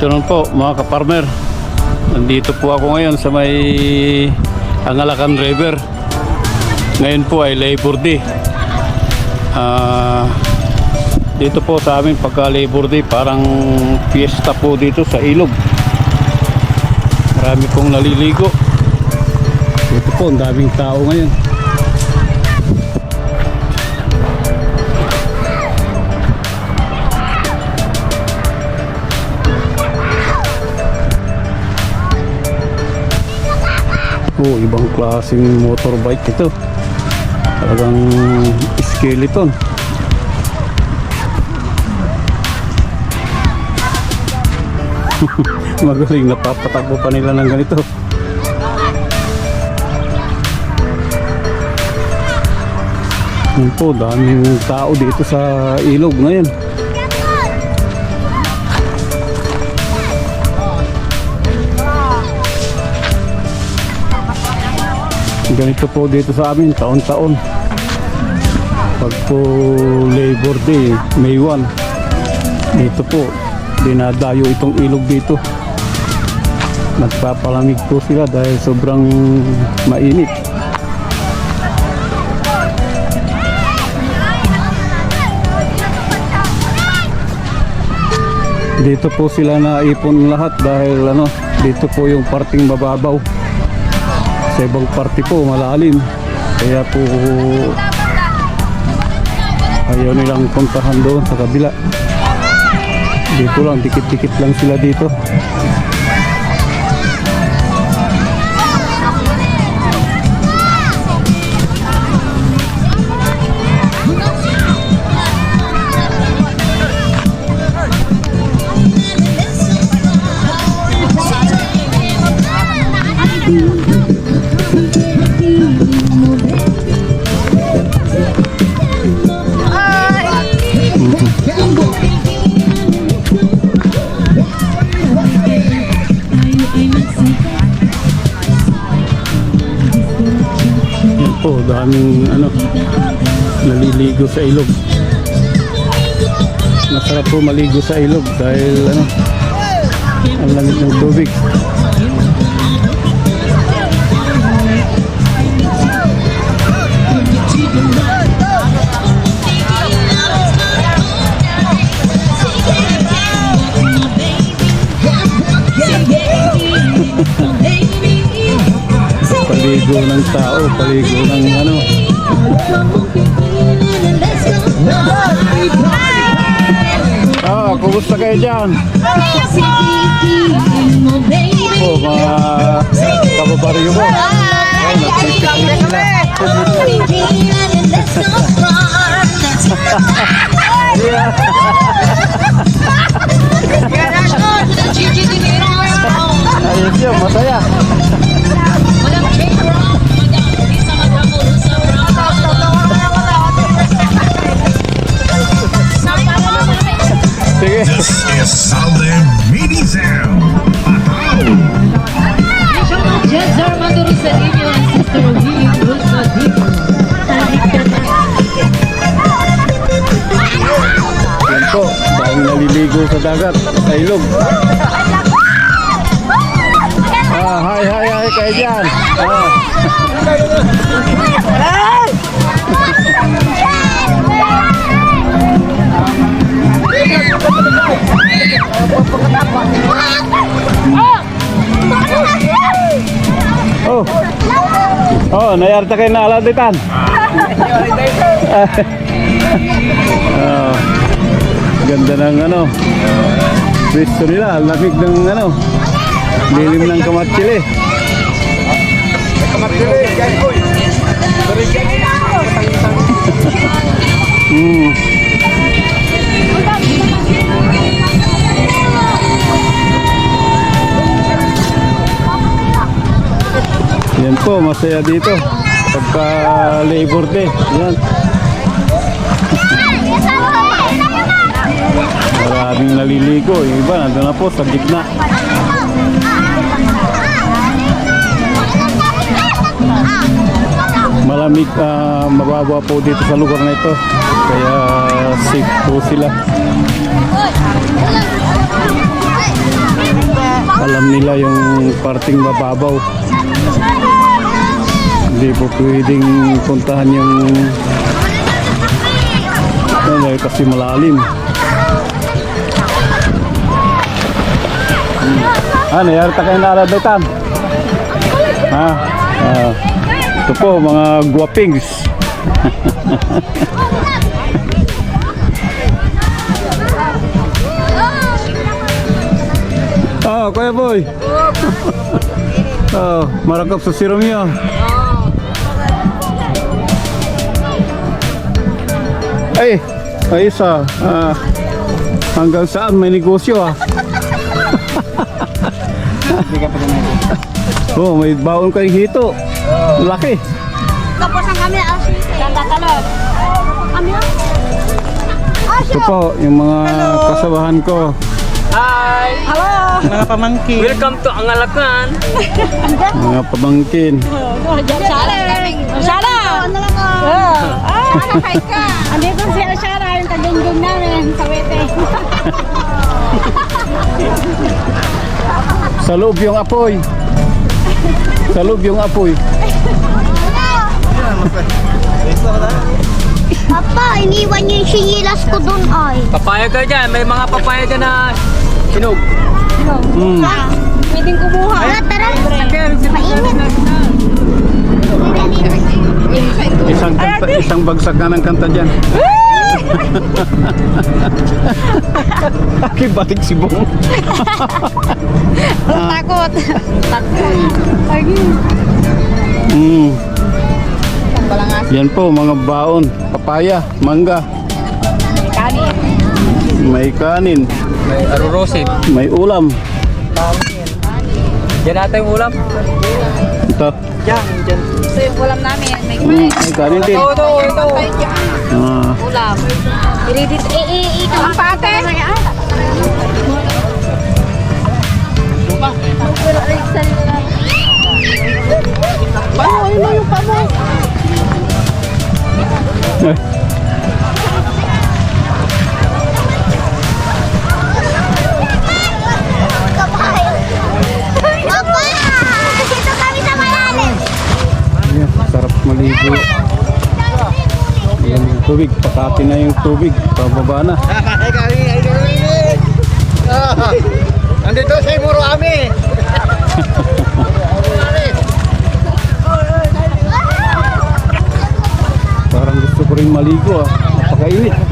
afternoon po mga kaparmer. Nandito po ako ngayon sa may Angalakan River. Ngayon po ay Labor Day. Ah, dito po sa amin pagka Labor Day parang fiesta po dito sa ilog. Marami pong naliligo. Dito po ang daming tao ngayon. Oh, ibang klaseng motorbike ito. Talagang skeleton. Magaling, napapatakbo pa nila ng ganito. Yun po, daming tao dito sa ilog ngayon. Ganito po dito sa amin, taon-taon. Pag po Labor Day, May 1, dito po, dinadayo itong ilog dito. Nagpapalamig po sila dahil sobrang mainit. Dito po sila naipon lahat dahil ano, dito po yung parting mababaw. Sa ibang parte po malalim. Kaya po ayaw nilang puntahan doon sa kabila. Dito lang, dikit-dikit lang sila dito. Daming ano, naliligo sa ilog. Masarap po maligo sa ilog dahil ano, ang lamig ng tubig. Paligo ng tao, paligo ng ano. Ah, kumusta kayo dyan? Po, mga kababaryo ko. Ay, nagpipiknik sila. Sa dagat, sa ilog. Ah, hi, hi, hi kayo dyan. Ah. Oh. Oh, nayarta kayo na aladitan. oh. Ganda ng ano. Pwesto nila, lamig ng ano. Lilim ng kamatsili. Mm. Yan po, masaya dito. Pagka Labor Day. Yan. Maraming naliligo. Yung iba, nandun na po sa gitna. Malamig, ah, mababa po dito sa lugar na ito. Kaya safe po sila. alam nila yung parting mababaw. Hindi po pwedeng puntahan yung ano, kasi malalim. Ah, nangyari ta kayo na arabitan? Ha? Ah, ito po, mga guwapings. Ah, Kuya Boy. Oh, marakap sa serum niya. Ay, ayos ah. Ah, hanggang saan may negosyo ah. Oh, may baon kayong hito. Laki. Tapos ang kami ang Tatatalog. Kami ang? Ito po, yung mga kasabahan ko. Hello! Mga pamangkin. Welcome to Angalakan. Mga pamangkin. Shara! Shara! Ah! Ano ka? Andito si Shara, yung kagunggong namin sa wete. Sa loob yung apoy. Sa loob yung apoy. Papa, iniwan niyo yung sinilas ko doon ay. Papaya ka dyan. May mga papaya dyan na hinog. Mm. Pwedeng kumuha. Ah, tara. Mainit. Isang kanta, isang bagsak na ng kanta dyan. Aki batik si Bong. Takot. Takot. Lagi. Mm. Yan po mga baon, papaya, mangga, Kanin. may kanin, May arurosin. may ulam. Diyan natin ulam. Ito, Diyan, diyan. Ito yung ulam namin. May mm, may kanin din. Ito, ito, ito. Ah, ulam. Iridit. Eh, eh, ikaw. Ang pate. Paano? Ayun na yung pamo. Papa! Tubig, pakati na yung tubig, pababa na. Ay, kami, ay, kami. Ah, Nandito sa Imuro Ami. Parang gusto ko rin maligo ah, napakainit.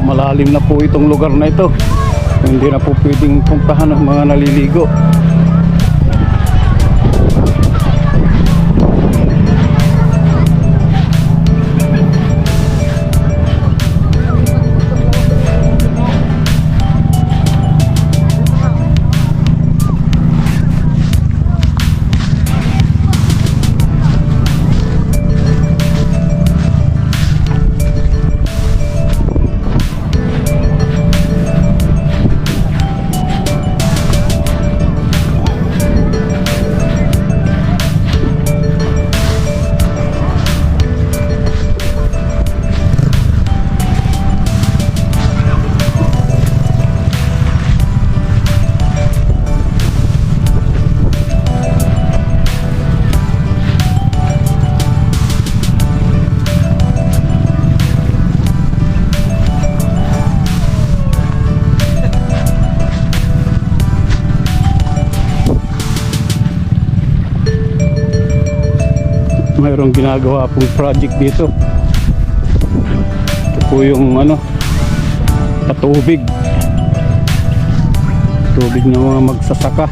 Malalim na po itong lugar na ito. Hindi na po pwedeng puntahan ng mga naliligo. Mayroong ginagawa pong project dito. Ito po yung ano patubig. Tubig ng mga magsasaka.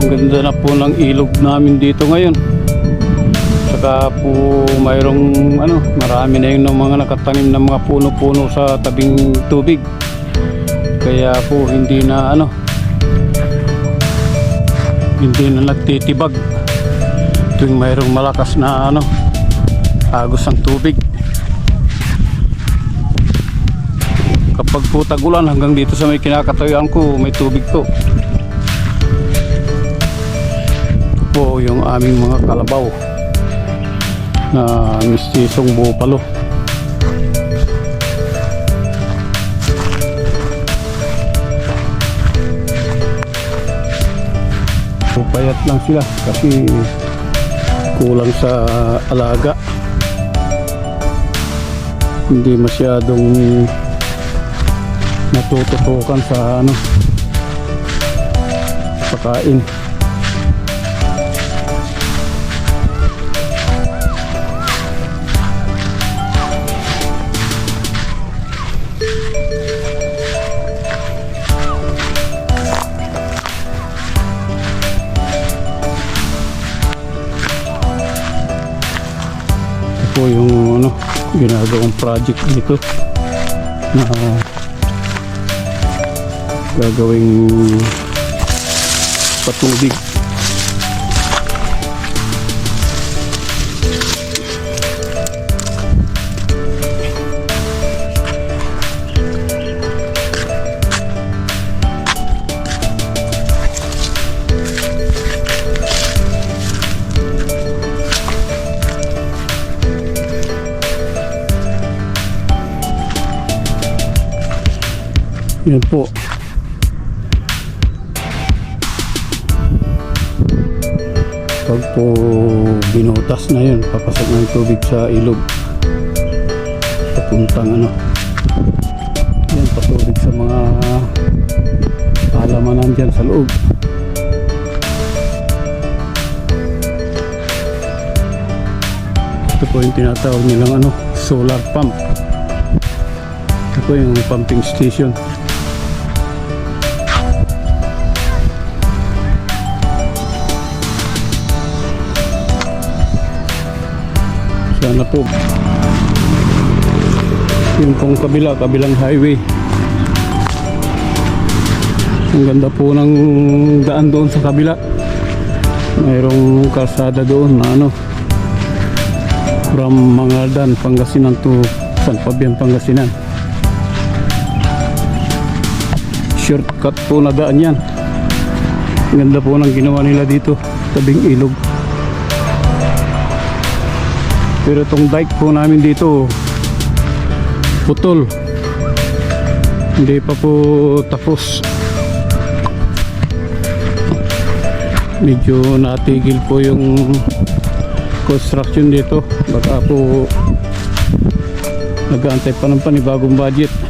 Ang ganda na po ng ilog namin dito ngayon saka po mayroong ano, marami na yung mga nakatanim ng mga puno-puno sa tabing tubig. Kaya po hindi na ano hindi na nagtitibag tuwing mayroong malakas na ano agos ng tubig. Kapag po tagulan hanggang dito sa may kinakatayuan ko may tubig po. Po yung aming mga kalabaw na mistisong bupalo pupayat lang sila kasi kulang sa alaga. Hindi masyadong natututukan sa ano pagkain po yung ano ginagawang project dito na gagawing patubig yan po. Pag po binutas na yun papasok yung tubig sa ilog. Papuntang ano. Yan patubig sa mga halamanan dyan sa loob. Ito po yung tinatawag nilang ano solar pump. Ito po yung pumping station sana po. Yung pong kabila kabilang highway. Ang ganda po ng daan doon sa kabila. Mayroong kalsada doon na ano from Mangaldan, Pangasinan to San Fabian, Pangasinan. Shortcut po na daan yan. Ang ganda po ng ginawa nila dito tabing ilog pero itong dike po namin dito putol. Hindi pa po tapos. Medyo natigil po yung construction dito. Baka po nag-aantay pa ng panibagong budget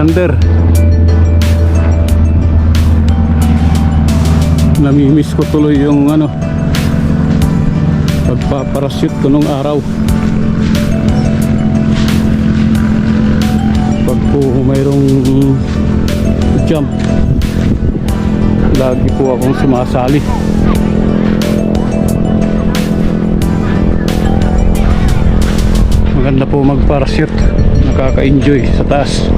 Islander namimiss ko tuloy yung ano pagpaparashoot ko nung araw. Pag po mayroong jump lagi po akong sumasali. Maganda po mag parachute nakaka-enjoy sa taas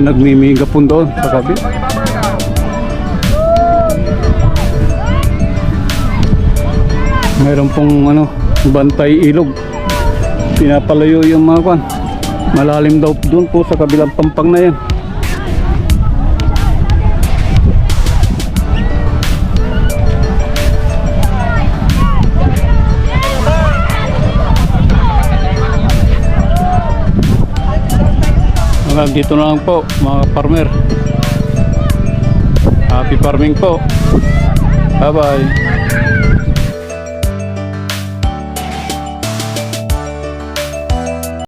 may nagmimiga po doon sa kabi mayroon pong ano bantay ilog. Pinapalayo yung mga kwan. Malalim daw doon po sa kabilang pampang na yan Hanggang dito na lang po mga farmer. Happy farming po. Bye bye.